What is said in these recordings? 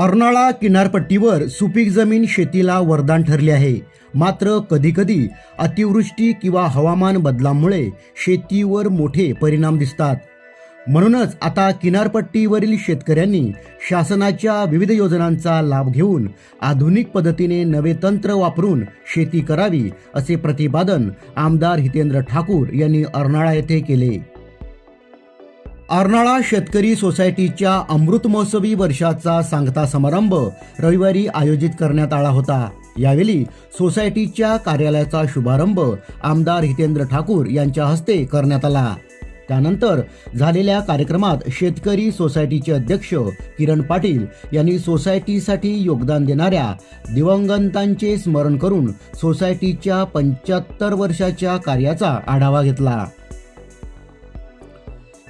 अर्नाळा किनारपट्टीवर सुपीक जमीन शेतीला वरदान ठरली आहे. मात्र कधीकधी अतिवृष्टी किंवा हवामान बदलामुळे शेतीवर मोठे परिणाम दिसतात. म्हणूनच आता किनारपट्टीवरील शेतकऱ्यांनी शासनाच्या विविध योजनांचा लाभ घेऊन आधुनिक पद्धतीने नवे तंत्र वापरून शेती करावी असे प्रतिपादन आमदार हितेंद्र ठाकूर यांनी अर्नाळा येथे केले. अर्नाळा शेतकरी सोसायटीच्या अमृत महोत्सवी वर्षाचा सांगता समारंभ रविवारी आयोजित करण्यात आला होता. यावेळी सोसायटीच्या कार्यालयाचा शुभारंभ आमदार हितेंद्र ठाकूर यांच्या हस्ते करण्यात आला. त्यानंतर झालेल्या कार्यक्रमात शेतकरी सोसायटीचे अध्यक्ष किरण पाटील यांनी सोसायटीसाठी योगदान देणाऱ्या दिवंगतांचे स्मरण करून सोसायटीच्या पंच्याहत्तर वर्षाच्या कार्याचा आढावा घेतला.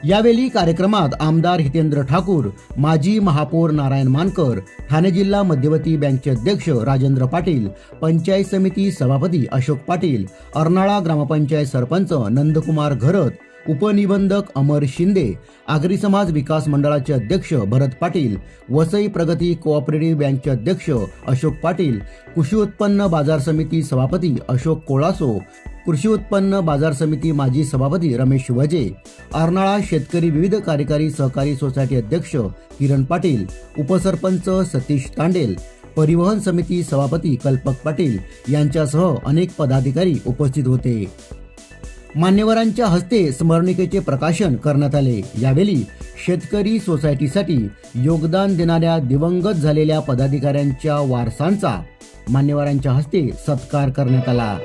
यावेळी कार्यक्रमात आमदार हितेंद्र ठाकूर माजी महापौर नारायण मानकर ठाणे जिल्हा मध्यवर्ती बँकचे अध्यक्ष राजेंद्र पाटील पंचायत समिती सभापती अशोक पाटील अर्नाळा ग्रामपंचायत सरपंच नंदकुमार घरत उपनिबंधक अमर शिंदे आगरी समाज विकास मंडळाचे अध्यक्ष भरत पाटील वसई प्रगती कोऑपरेटिव्ह बँकचे अध्यक्ष अशोक पाटील कृषी उत्पन्न बाजार समिती सभापती अशोक कोळासो कृषी उत्पन्न बाजार समिती माजी सभापती रमेश वजे अर्नाळा शेतकरी विविध कार्यकारी सहकारी सोसायटी अध्यक्ष किरण पाटील उपसरपंच सतीश तांडेल परिवहन समिती सभापती कल्पक पाटील यांच्यासह अनेक पदाधिकारी उपस्थित होते. मान्यवरांच्या हस्ते स्मरणिकेचे प्रकाशन करण्यात आले. यावेळी शेतकरी सोसायटीसाठी योगदान देणाऱ्या दिवंगत झालेल्या पदाधिकाऱ्यांच्या वारसांचा मान्यवरांच्या हस्ते सत्कार करण्यात आला.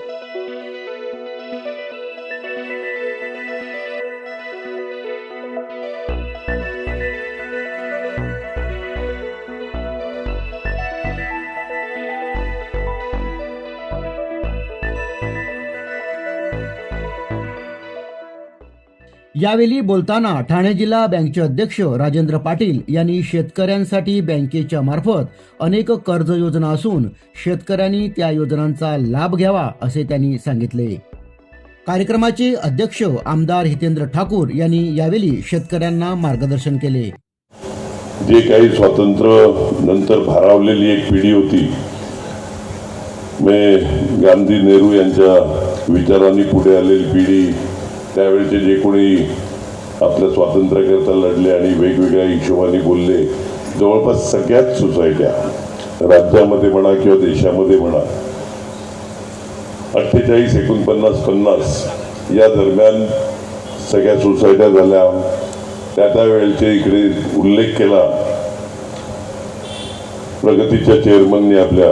यावेळी बोलताना ठाणे जिल्हा बँकचे अध्यक्ष राजेंद्र पाटील यांनी शेतकऱ्यांसाठी बँकेच्या मार्फत अनेक कर्ज योजना असून शेतकऱ्यांनी त्या योजनांचा लाभ घ्यावा असे त्यांनी सांगितले. कार्यक्रमाचे अध्यक्ष आमदार हितेंद्र ठाकूर यांनी यावेळी शेतकऱ्यांना मार्गदर्शन केले. जे काही स्वातंत्र्य नंतर भारावलेली एक पिढी होती मे गांधी नेहरू यांच्या विचारांनी पुढे आलेली पिढी त्यावेळेचे जे कोणी आपल्या स्वातंत्र्याकरता लढले आणि वेगवेगळ्या हिशोबाने बोलले जवळपास सगळ्याच सोसायट्या राज्यामध्ये म्हणा किंवा देशामध्ये म्हणा अठ्ठेचाळीस एकोणपन्नास पन्नास या दरम्यान सगळ्या सोसायट्या झाल्या. त्या त्यावेळेचे इकडे उल्लेख केला. प्रगतीच्या चेअरमनने आपल्या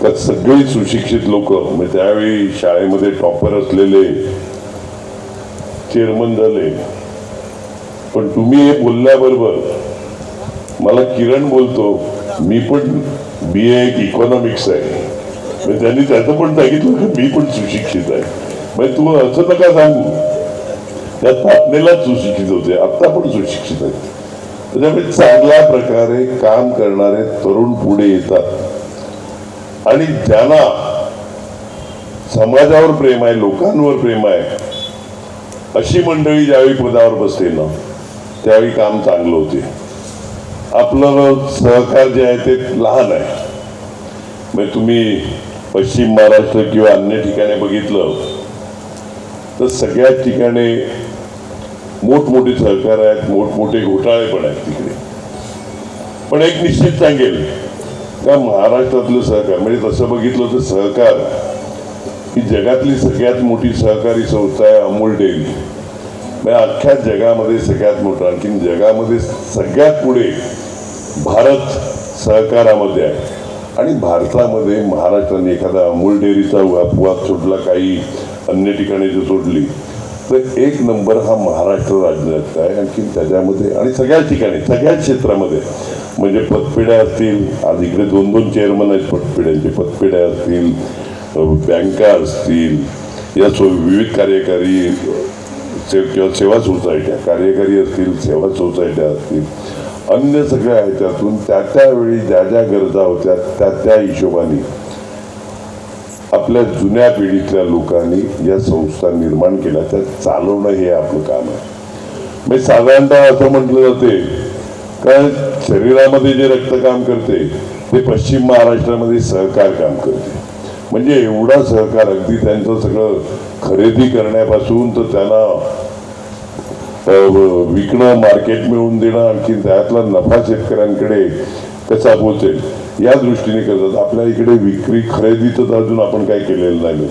त्यात सगळी सुशिक्षित लोक म्हणजे त्यावेळी शाळेमध्ये टॉपर असलेले चेअरमन झाले पण तुम्ही हे बोलल्याबरोबर मला किरण बोलतो मी पण बी ए इकॉनॉमिक्स आहे. म्हणजे त्यांनी त्याचं पण सांगितलं की मी पण सुशिक्षित आहे. म्हणजे तू असं नका सांगू. त्या स्थापनेलाच सुशिक्षित होते आत्ता पण सुशिक्षित आहेत. त्याच्यामुळे चांगल्या प्रकारे काम करणारे तरुण पुढे येतात. आणि ज्यांना समाजावर प्रेम आहे लोकांवर प्रेम आहे अशी मंडळी ज्यावेळी पदावर बसते ना त्यावेळी काम चांगलं होते. आपलं सहकार जे आहे ते लहान आहे. म्हणजे तुम्ही पश्चिम महाराष्ट्र किंवा अन्य ठिकाणी बघितलं तर सगळ्याच ठिकाणी मोठमोठे सहकार आहेत मोठमोठे घोटाळे पण आहेत तिकडे. पण एक निश्चित सांगेल का महाराष्ट्रातलं सहकार म्हणजे तसं बघितलं तर सहकार ही जगातली सगळ्यात मोठी सहकारी संस्था आहे अमूल डेअरी. म्हणजे अख्ख्या जगामध्ये सगळ्यात मोठं आणखीन जगामध्ये सगळ्यात पुढे भारत सहकारामध्ये आहे. आणि भारतामध्ये महाराष्ट्राने एखादा अमूल डेअरीचा अपवाद सोडला काही अन्य ठिकाणी जर सोडली तर एक नंबर हा महाराष्ट्र राज्यात आहे आणखी त्याच्यामध्ये आणि सगळ्याच ठिकाणी सगळ्याच क्षेत्रामध्ये. म्हणजे पतपेढ्या असतील आज इकडे दोन दोन चेअरमन आहेत पतपेढ्यांचे पतपेढ्या असतील बँका असतील या सो विविध कार्यकारी से किंवा सेवा सोसायट्या कार्यकारी असतील सेवा सोसायट्या असतील अन्य सगळ्या ह्याच्यातून त्या त्यावेळी ज्या ज्या गरजा होत्या त्या त्या हिशोबाने आपल्या जुन्या पिढीतल्या लोकांनी या संस्था निर्माण केल्या. त्या चालवणं हे आपलं काम आहे. म्हणजे साधारणतः असं म्हटलं जाते का शरीरामध्ये जे रक्त काम करते ते पश्चिम महाराष्ट्रामध्ये सहकार काम करते. म्हणजे एवढा सहकार अगदी त्यांचं सगळं खरेदी करण्यापासून तर त्यांना विकणं मार्केट मिळवून देणं आणखी त्यातला नफा शेतकऱ्यांकडे कसा पोहोचेल या दृष्टीने करतात. आपल्या इकडे विक्री खरेदी तर अजून आपण काही केलेलं नाही.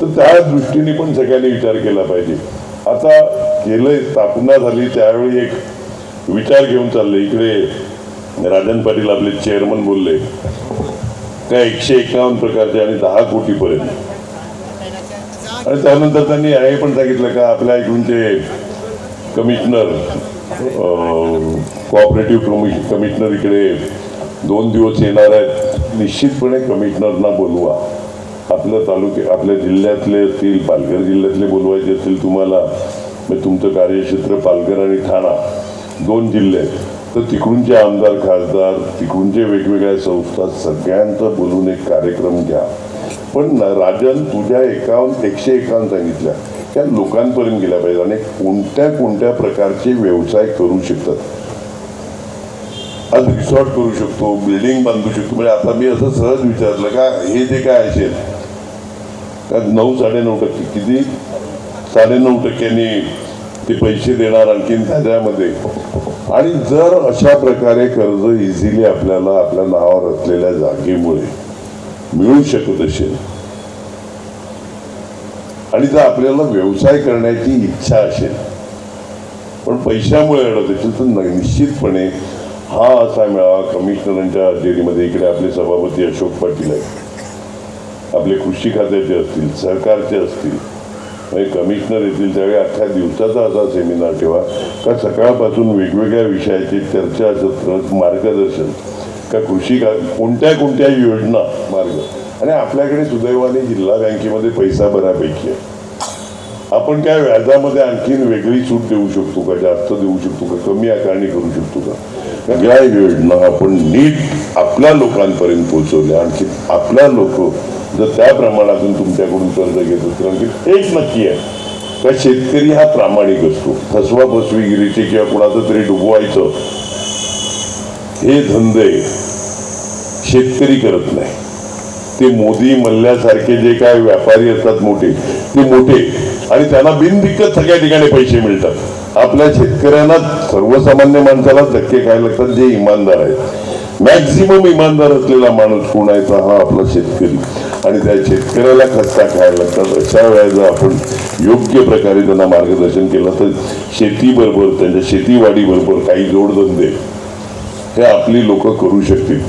तर त्या दृष्टीने पण सगळ्यांनी विचार केला पाहिजे. आता केलंय स्थापना झाली त्यावेळी एक विचार घेऊन चालले. इकडे राजन पाटील आपले चेअरमन बोलले. त्या एकशे एकावन्न प्रकारचे आणि दहा कोटीपर्यंत. आणि त्यानंतर त्यांनी हे पण सांगितलं का आपल्या इकडूनचे कमिशनर कोऑपरेटिव्ह कमि कमिशनर इकडे दोन दिवस येणार आहेत. निश्चितपणे कमिशनरना बोलवा. आपल्या तालुके आपल्या जिल्ह्यातले असतील पालघर जिल्ह्यातले बोलवायचे असतील तुम्हाला म्हणजे तुमचं कार्यक्षेत्र पालघर आणि ठाणा दोन जिल्हे आहेत. तर तिकडूनचे आमदार खासदार तिकडूनचे वेगवेगळ्या संस्था सगळ्यांचं बोलून एक कार्यक्रम घ्या. पण राजन तुझ्या एकावन्न एकशे एकावन्न सांगितल्या. त्या लोकांपर्यंत गेल्या पाहिजे आणि कोणत्या कोणत्या प्रकारचे व्यवसाय करू शकतात. आज रिसॉर्ट करू शकतो बिल्डिंग बांधू शकतो. म्हणजे आता मी असं सहज विचारलं का हे जे काय असेल का नऊ साडेनऊ टक्के किती? साडेनऊ टक्क्यांनी ते पैसे देणार आणखीन त्याच्यामध्ये. आणि जर अशा प्रकारे कर्ज इझिली आपल्याला आपल्या नावावर असलेल्या जागेमुळे मिळू शकत असेल. आणि जर आपल्याला व्यवसाय करण्याची इच्छा असेल पण पैशामुळे अडत असेल तर निश्चितपणे हा असा मेळावा कमिशनरांच्या हजेरीमध्ये इकडे आपले सभापती अशोक पाटील आहेत. आपले कृषी खात्याचे असतील सरकारचे असतील म्हणजे कमिशनर येतील त्यावेळी अठरा दिवसाचा असा सेमिनार ठेवा. का सकाळपासून वेगवेगळ्या विषयाची चर्चा सत्र मार्गदर्शन का कृषी का कोणत्या कोणत्या योजना मार्ग. आणि आपल्याकडे सुदैवाने जिल्हा बँकेमध्ये पैसा बऱ्यापैकी आहे. आपण काय व्याजामध्ये आणखीन वेगळी सूट देऊ शकतो का? जास्त देऊ शकतो का? कमी आकारणी करू शकतो का? सगळ्या योजना आपण नीट आपल्या लोकांपर्यंत पोहोचवल्या. आणखी आपल्या लोक जर त्या प्रमाणातून तुमच्याकडून कर्ज घेत असतील आणखी एक नक्की आहे. का शेतकरी हा प्रामाणिक असतो. फसवा फसवीगिरीचे किंवा कुणाचं तरी डुबवायचं हे धंदे शेतकरी करत नाही. ते मोदी मल्ल्यासारखे जे काय व्यापारी असतात मोठे ते मोठे आणि त्यांना बिनदिक्कत सगळ्या ठिकाणी पैसे मिळतात. आपल्या शेतकऱ्यांना सर्वसामान्य माणसाला धक्के खायला लागतात जे इमानदार आहेत. मॅक्झिमम इमानदार असलेला माणूस कोण आहे? तर हा आपला शेतकरी. आणि त्या शेतकऱ्याला खस्ता खायला लागतात. अशा वेळेला जर आपण योग्य प्रकारे त्यांना मार्गदर्शन केलं तर शेतीबरोबर त्यांच्या शेतीवाडीबरोबर काही जोडधंदे हे आपली लोक करू शकतील.